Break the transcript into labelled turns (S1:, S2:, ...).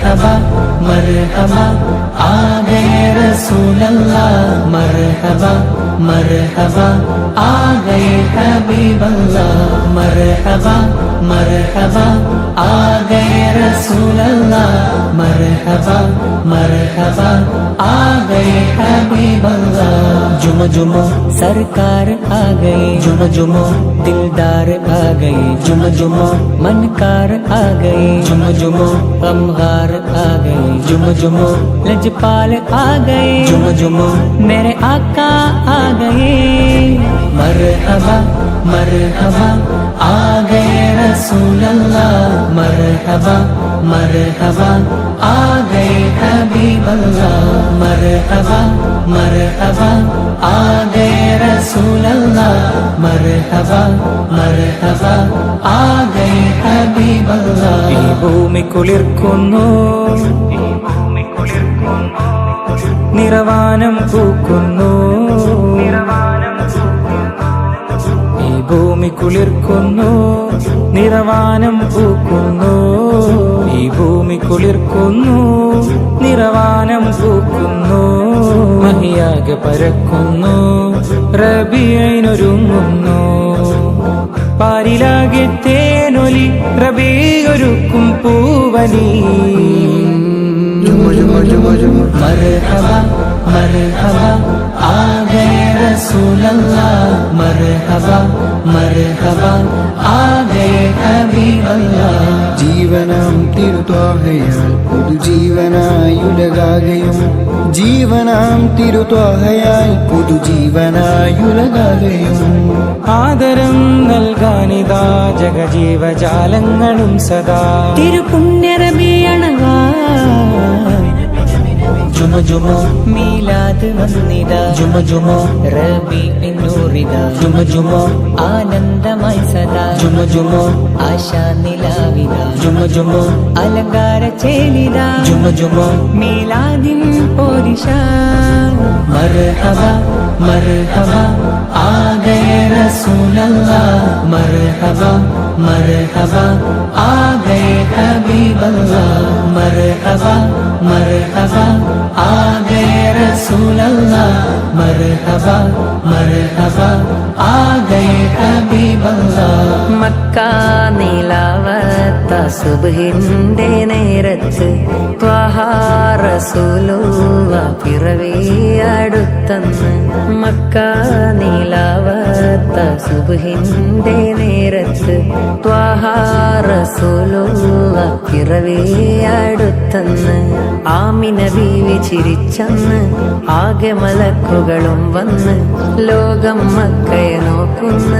S1: मरहबा मरहबा आ गए रसूल अल्लाह मरहबा मरहबा आ गए हबीब अल्लाह मरहबा मरहबा आ गए रसूल अल्लाह मरहबा मरहबा आ गए हबीब अल्लाह जुम जुम सरकार आ गए जुम जुम दिलदार आ गए जुम जुम मनकार आ गए जुम जुम गमगार आ गए जुम जुम लजपाल आ गए जुम जुम मेरे आका आ गए मरहबा मरहबा आ गए रसूल अल्लाह मरहबा मरहबा आ गए हबीब अल्लाह मरहबा मरहबा आ गए रसूल अल्लाह मरहबा मरहबा आ गए हबीब अल्लाह
S2: ഈ ഭൂമി കുളിർക്കുന്നു നിറവാനം പൂക്കുന്നു ഈ ഭൂമി കുളിർക്കുന്നു നിറവാനം പൂക്കുന്നു ഈ ഭൂമി കുളിർക്കുന്നു നിറവാനം പൂക്കുന്നു മഹിയാകെ പരക്കുന്നു റബിയനൊരുങ്ങുന്നു പാരിലാകെ തേനൊലി
S1: റബി ഒരുക്കും പൂവലി മരഹബ മരഹബ ആ റസൂലല്ലാഹ് മർഹബ മർഹബ ആഗേ ഹബീബല്ലാഹ്.
S3: ജീവനാം തിരുത്വാഹയാൽ പുതുജീവനായുലകാകയും ജീവനാം തിരുത്വാഹയാൽ പുതുജീവനായുലകാകയും
S2: ആദരം നൽകാനിതാ ജഗജീവജാലങ്ങളും സദാ.
S1: തിരുപുണ്യരബിയണവാ ജുമ ജുമ. മീലാദ് വന്നിത. ജുമ ജുമ. റബി എന്നൂറിത ജുമ ജുമ. ആനന്ദമായി സദാ. ജുമ ജുമ. ആശാ നിലാവിത. ജുമ ജുമ. അലങ്കാര ചേലിത. ജുമ ജുമ. മീലാദിൻ പോരിഷ മർഹബ. മർഹബ ആ ഗയ റസൂൽ അല്ലാഹ് മർഹബ മർഹബ ആ ഗയ ഹബീബ് അല്ലാഹ് മർഹബ മർഹബ ആ ഗയ റസൂൽ അല്ലാഹ് മർഹബ മർഹബ ആ ഗയ ഹബീബ് അല്ലാഹ്
S4: മക്ക നിലാവത്ത സുബ്ഹിന്റെ നേരത്ത് ത്വഹാറസൂലുവ പിറവി അടുത്തന്ന് മക്ക നീലാവത്ത സുബുഹിന്റെ നേരത്ത് ത്വഹാറസൂലുവ പിറവി അടുത്തന്ന് ആമിന ബീവി ചിരിച്ചന്ന് ആകെ മലക്കുകളും വന്ന് ലോകം മക്കയെ നോക്കുന്ന.